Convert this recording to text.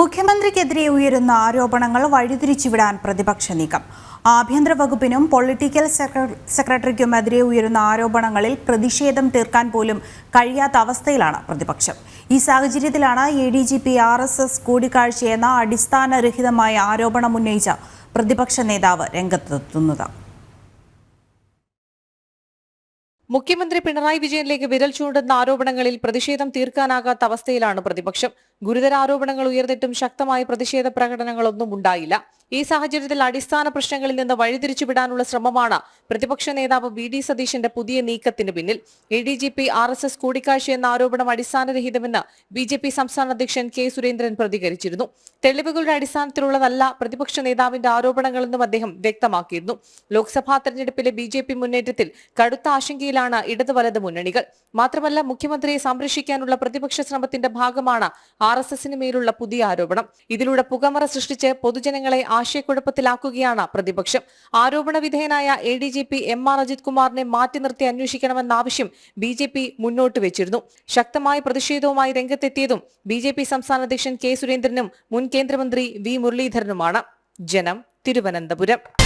മുഖ്യമന്ത്രിക്കെതിരെ ഉയരുന്ന ആരോപണങ്ങൾ വഴിതിരിച്ചുവിടാൻ പ്രതിപക്ഷ നീക്കം. ആഭ്യന്തര വകുപ്പിനും പൊളിറ്റിക്കൽ സെക്ര- സെക്രട്ടറിക്കുമെതിരെ ഉയരുന്ന ആരോപണങ്ങളിൽ പ്രതിഷേധം തീർക്കാൻ പോലും കഴിയാത്ത അവസ്ഥയിലാണ് പ്രതിപക്ഷം. ഈ സാഹചര്യത്തിലാണ് A D G P R S S കൂടിക്കാഴ്ചയെന്ന അടിസ്ഥാനരഹിതമായ ആരോപണം ഉന്നയിച്ച പ്രതിപക്ഷ നേതാവ് രംഗത്തെത്തുന്നത്. മുഖ്യമന്ത്രി പിണറായി വിജയനിലേക്ക് വിരൽ ചൂണ്ടുന്ന ആരോപണങ്ങളിൽ പ്രതിഷേധം തീർക്കാനാകാത്ത അവസ്ഥയിലാണ് പ്രതിപക്ഷം. ഗുരുതര ആരോപണങ്ങൾ ഉയർന്നിട്ടും ശക്തമായ പ്രതിഷേധ പ്രകടനങ്ങളൊന്നും ഉണ്ടായില്ല. ഈ സാഹചര്യത്തിൽ അടിസ്ഥാന പ്രശ്നങ്ങളിൽ നിന്ന് വഴിതിരിച്ചുവിടാനുള്ള ശ്രമമാണ് പ്രതിപക്ഷ നേതാവ് വി ഡി സതീശന്റെ പുതിയ നീക്കത്തിന് പിന്നിൽ. A D G P R S S കൂടിക്കാഴ്ച എന്ന ആരോപണം അടിസ്ഥാനരഹിതമെന്ന് ബി ജെ പി സംസ്ഥാന അധ്യക്ഷൻ കെ സുരേന്ദ്രൻ പ്രതികരിച്ചിരുന്നു. തെളിവുകളുടെ അടിസ്ഥാനത്തിലുള്ളതല്ല പ്രതിപക്ഷ നേതാവിന്റെ ആരോപണങ്ങളെന്നും അദ്ദേഹം വ്യക്തമാക്കിയിരുന്നു. ലോക്സഭാ തെരഞ്ഞെടുപ്പിലെ ബി മുന്നേറ്റത്തിൽ കടുത്ത ആശങ്കയിലാണ് ഇടത് വലത് മുന്നണികൾ. മാത്രമല്ല മുഖ്യമന്ത്രിയെ സംരക്ഷിക്കാനുള്ള പ്രതിപക്ഷ ശ്രമത്തിന്റെ ഭാഗമാണ് ആർ എസ് എസിന് മേലുള്ള പുതിയ ആരോപണം. ഇതിലൂടെ പുകമറ സൃഷ്ടിച്ച് പൊതുജനങ്ങളെ ആശയക്കുഴപ്പത്തിലാക്കുകയാണ് പ്രതിപക്ഷം. ആരോപണ വിധേയനായ A D G P M R Ajith കുമാറിനെ മാറ്റി നിർത്തി അന്വേഷിക്കണമെന്ന ആവശ്യം ബി ജെ പി മുന്നോട്ട് വെച്ചിരുന്നു. ശക്തമായ പ്രതിഷേധവുമായി രംഗത്തെത്തിയതും ബി ജെ പി സംസ്ഥാന അധ്യക്ഷൻ കെ സുരേന്ദ്രനും മുൻ കേന്ദ്രമന്ത്രി വി മുരളീധരനുമാണ്. ജനം തിരുവനന്തപുരം.